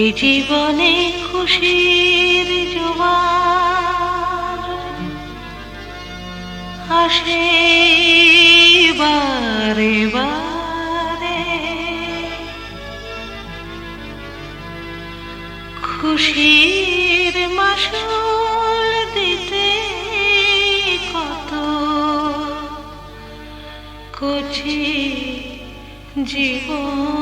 এ জীবনে খুশির জোয়ার আসে বারে বারে। খুশির মাসুল দিতে কত কচি জীবন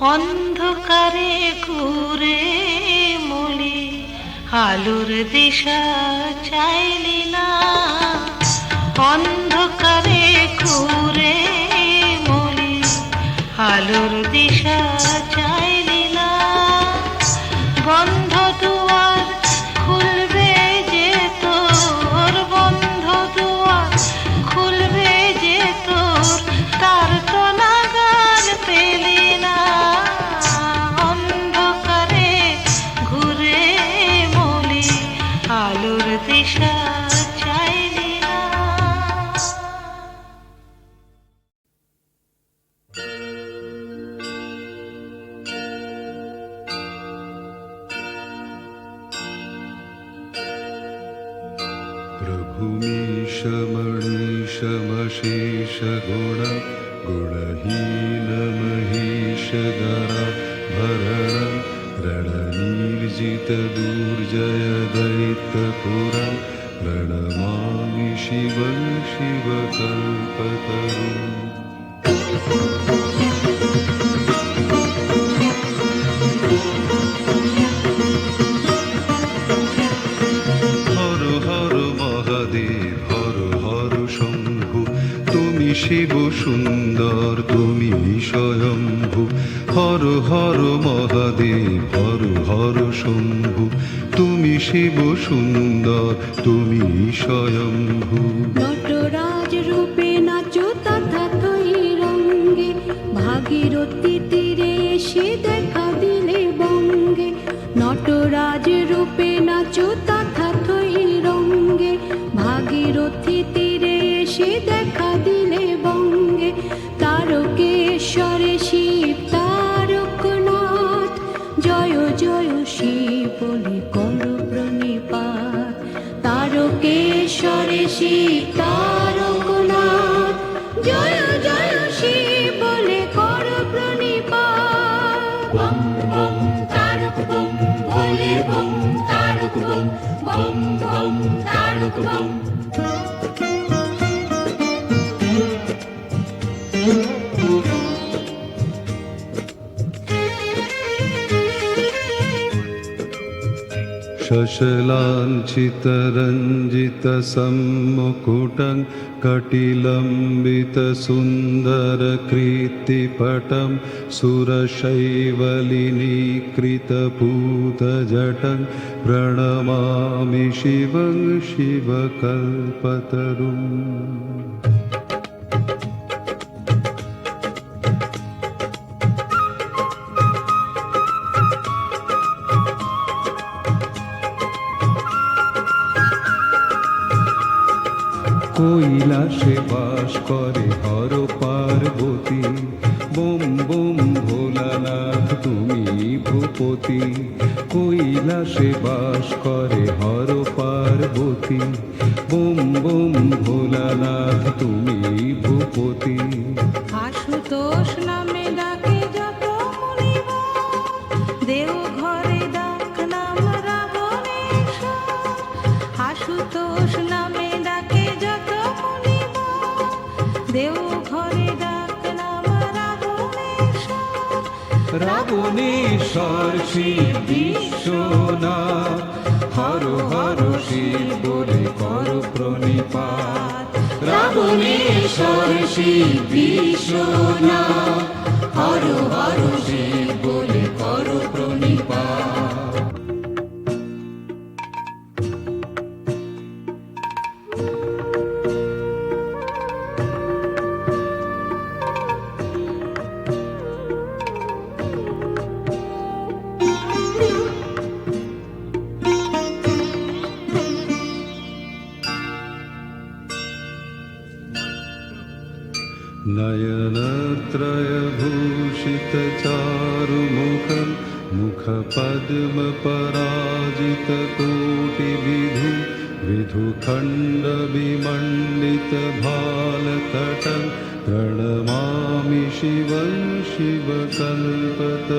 অন্ধকারে ঘুরে মলি আলোর দিশা চাইলি না। অন্ধকারে ঘুরে মলি আলোর দিশা চাইলি शेष गोण गुणहीन महिष गर रणनिर्जित दुर्जय दैत कुरमामि शिव शिवकम्पत হর শম্ভু তুমি শিব সুন্দর তুমি স্বয়ম্ভু। শিব তারকনাথ জয় জয় শিব বলে কর প্রণিপাত। বম বম, তারক, বম ভোলে bomb, Tarak, bomb. Bomb bomb, Tarak, bomb. शशलाञ्छितरञ्जितसम्मुकुटं कटिलम्बितसुन्दरकीर्तिपटं सुरशैवलिनीकृतपूतजटं प्रणमामि शिवं शिवकल्पतरुम् কৈলাসে বাস করে হর পার্বতী। বোম বোম, ভোলানাথ, তুমি ভূপতি। কৈলাসে বাস করে হর পার্বতী। বোম বোম, ভোলানাথ, তুমি ভূপতি। আশুতোষ নামে রাবণেশ্বর শিব বিশ্বনাথ হর হর শিব বলে কর প্রণিপাত। রাবণেশ্বর শিব বিশ্বনাথ হর হর শিব विमण्डितभालख गृणमामि शिवं शिवकल्पत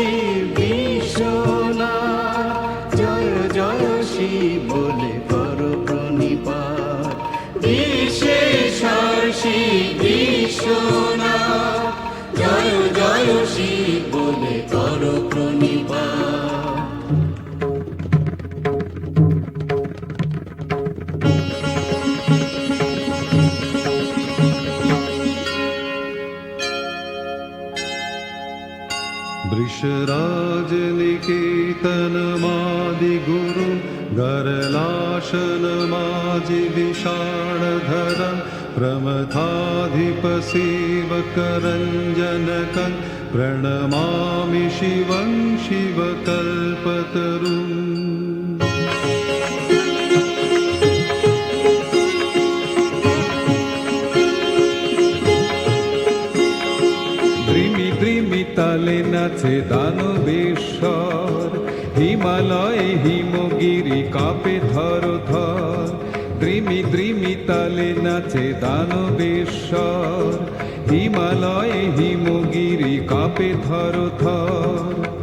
বিশেষর শিব বিশ্বনাথ জয় জয় শিব বলে কর প্রণিপাত। বিশেষর শিব বিশ্বনাথ राजनिकेतनमादिगुरु गरलाशन माजिदिषाणधरन् प्रमथाधिपसेवकरञ्जनकं प्रणमामि शिवं शिवकल्पतरुम्। নাচে দানবেশ্বর। হিমালয় হিমগিরি কাপে ধর ধর। দ্রিমি দ্রিমি তালে নাচে দানবেশ্বর। হিমালয় হিমগিরি কাপে ধর ধর।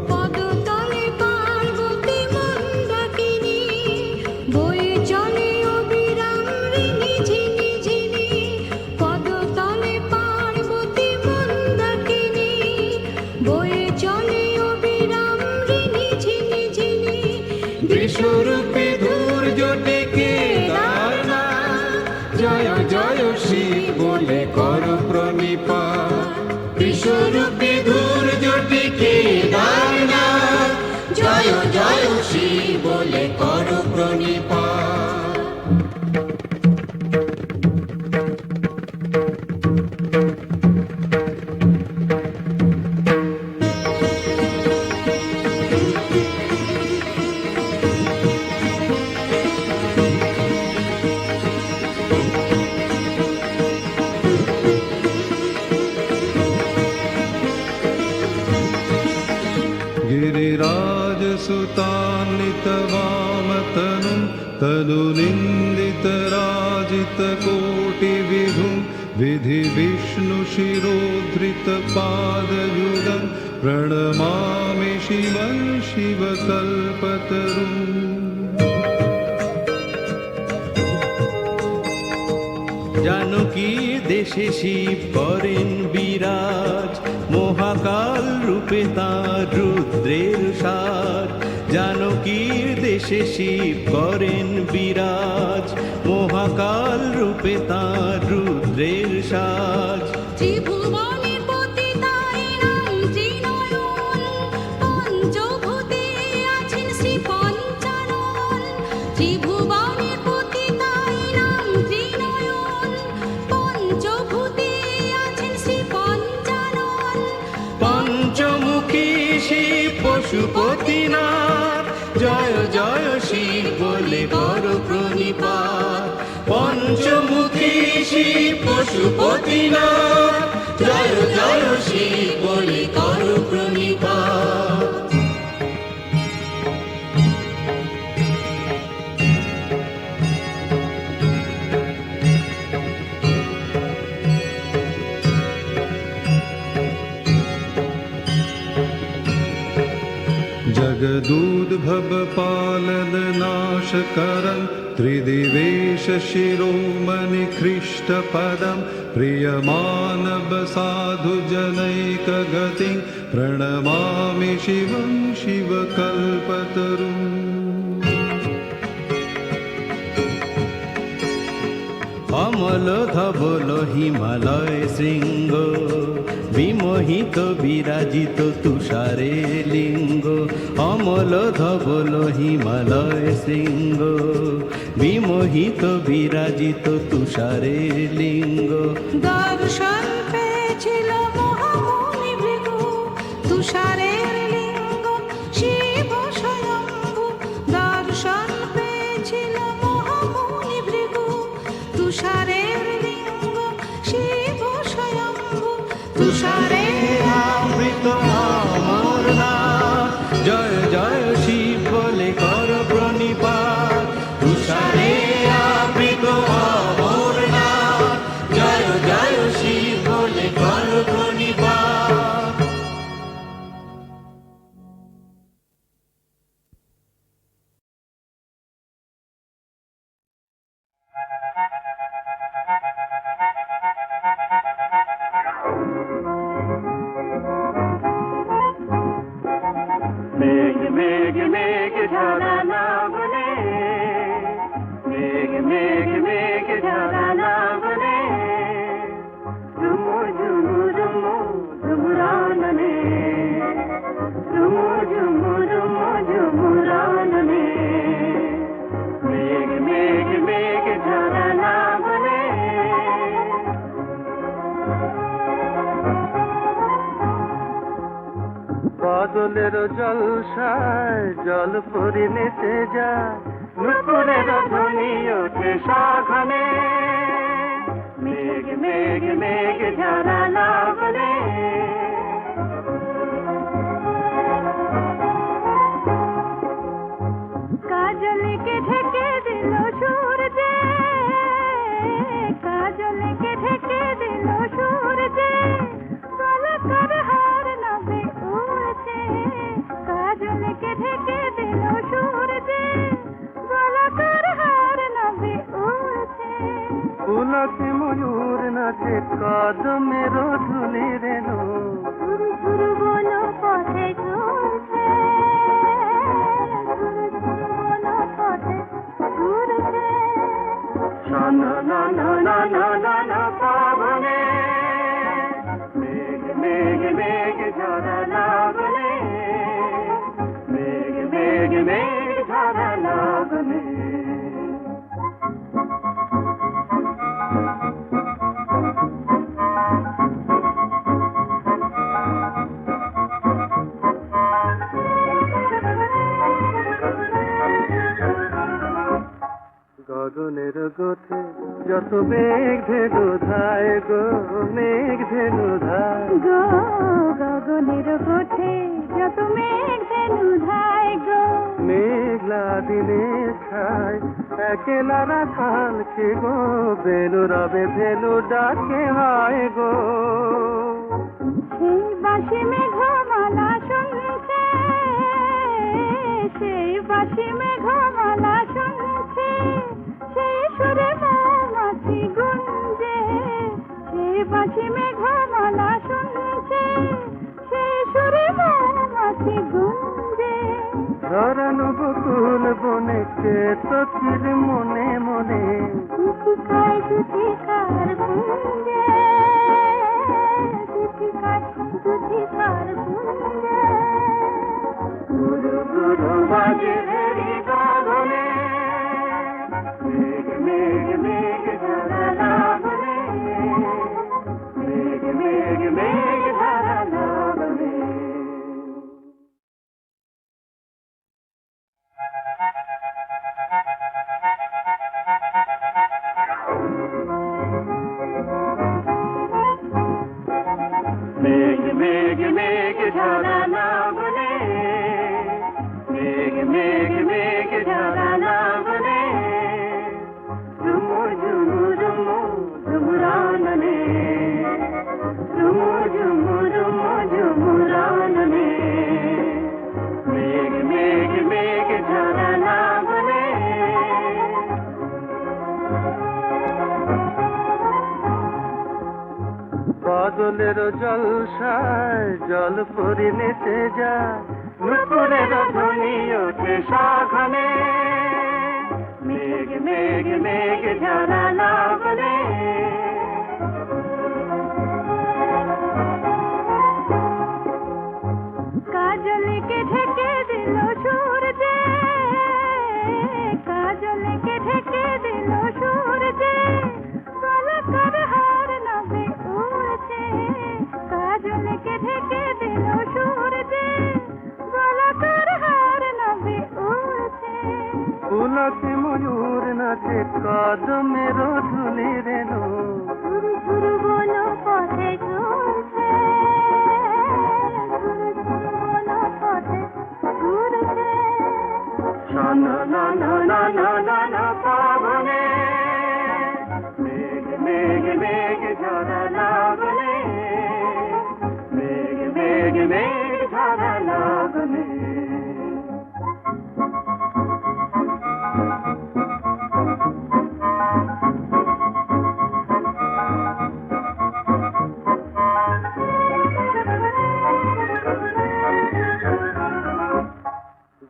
ਗੁਣੀ ਪਾਰ ਗਿਰਿਰਾਜ ਸੁਤਾ तनुनिन्दितराजितकोटिविधुं विधिविष्णुशिरोधृतपादयुगं प्रणमामि शिवं शिवकल्पतरुम् জানকী দেশে শিব করেন বিরাজ মহাকাল রূপে তার রুদ্রের সাজ জানকীর দেশে শিব করেন বিরাজ মহাকাল রূপে তার রুদ্রের সাজ। কর প্রণিপাত। পঞ্চমুখী শিব পশুপতিনাথ। জয় জয় শিব বলে जगदूद्भव पालन नाश करं त्रिदिवेश शिरोमणि ख्रिष्टपदं प्रियमानव साधु जनैकगतिं प्रणमामि शिवं शिवकल्पतरुम् অমল ধবল হিমালয় শৃঙ্গ, বিমোহিত বিরাজিত তুষারে লিঙ্গ, অমল ধবল হিমালয় শৃঙ্গ, বিমোহিত বিরাজিত তুষারে লিঙ্গ। দর্শন মেঘ মেঘ ঝরা বাদলের জলসায় জল পরি নেচে যায়। নুপুরের ধ্বনি ওঠে সাঘনে। মেঘ মেঘ মেঘ ঝরা লাগলে কাজলকে না না না না না না পাবনে। মেঘ মেঘ মেঘ ঝরা লাগলে মেঘ মেঘ মেঘ ঝরা লাগলে যত মেঘ ধেনু ধায় গো মেঘ ধেনু ধায়। গো গগনের যত মেঘ ধেনু ধায় গো। মেঘলা দিনে খায় একেলা রাখাল কে গো? বেনু রবে ভেনু ডাকে হয় গো। সেই বাসি মেঘমালা শুনছে সেই বাসি মেঘমালা বাসি মেঘমালা শুনছে সেই সুরে মৌমাছি গুঞ্জে ধরানো বকুল বনে সখির মনে মনে দুধিকায় দুধিকার গুঞ্জে দুধিকায় দুধিকার গুঞ্জে গুরু গুরু বাজে রে গানে মেঘ মেঘ মেঘ Make it, make it, make it, ta-da-da. দোলের জলসায় জল পরি নেচে যা নুপুরের ধ্বনি ওঠে সাঘনে। মেঘ মেঘ মেঘ ঝরা লাগলে মেঘ মেঘ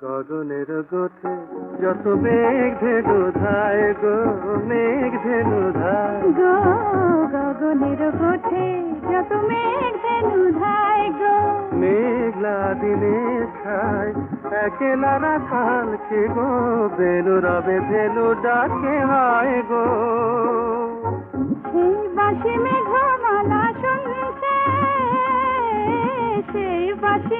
গগনের গোথে যত মেঘ ধেনু ধায় গো, মেঘ ধেনু ধায়। গো গগনের গোঠে যত মেঘ গো। মেঘলা দিনে ছায় একেলা গো? বেনু রবে ভেনু ডাকে হয় গো। সেই বাসি মেঘমালা শুনছে সেই বাসি